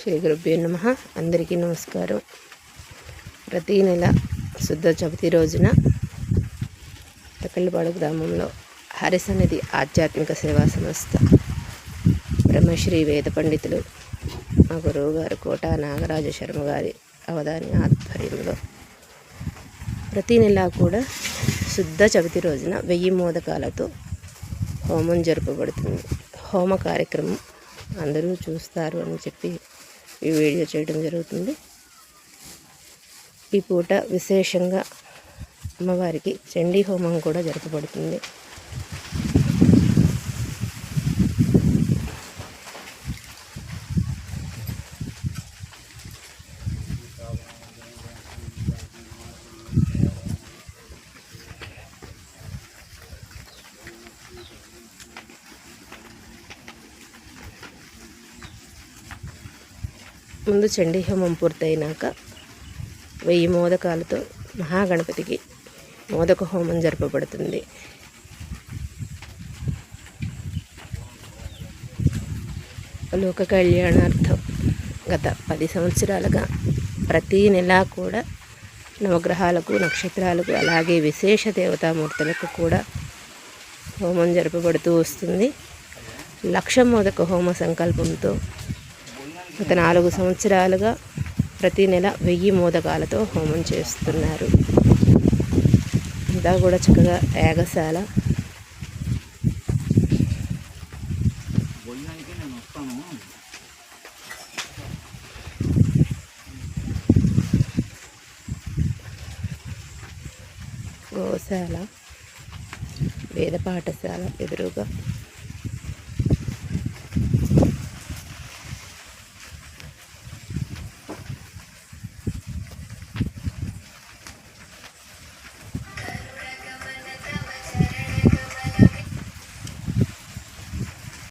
శ్రీ గురుభ్యో నమ. అందరికీ నమస్కారం. ప్రతీ నెల శుద్ధ చవితి రోజున తకళ్ళపాడు గ్రామంలో హరిసన్నిధి ఆధ్యాత్మిక సేవా సంస్థ బ్రహ్మశ్రీ వేద పండితులు మా గురువు గారు కోట నాగరాజ శర్మ గారి అవధాని ఆధ్వర్యంలో ప్రతీ నెల కూడా శుద్ధ చవితి రోజున వెయ్యి మోదకాలతో హోమం జరపబడుతుంది. హోమ కార్యక్రమం అందరూ చూస్తారు అని చెప్పి ఈ వీడియో చేయడం జరుగుతుంది. ఈ పూట విశేషంగా అమ్మవారికి చండీ హోమం కూడా జరపబడుతుంది. ముందు చండీ హోమం పూర్తయినాక వెయ్యి మోదకాలతో మహాగణపతికి మోదక హోమం జరపబడుతుంది. లోక కళ్యాణార్థం గత పది సంవత్సరాలుగా ప్రతీ నెల కూడా నవగ్రహాలకు నక్షత్రాలకు అలాగే విశేష దేవతామూర్తులకు కూడా హోమం జరపబడుతూ వస్తుంది. లక్ష మోదక హోమ సంకల్పంతో గత నాలుగు సంవత్సరాలుగా ప్రతి నెల వెయ్యి మోదకాలతో హోమం చేస్తున్నారు. అంతా కూడా చక్కగా యాగశాల. గోశాల వేద పాఠశాల ఎదురుగా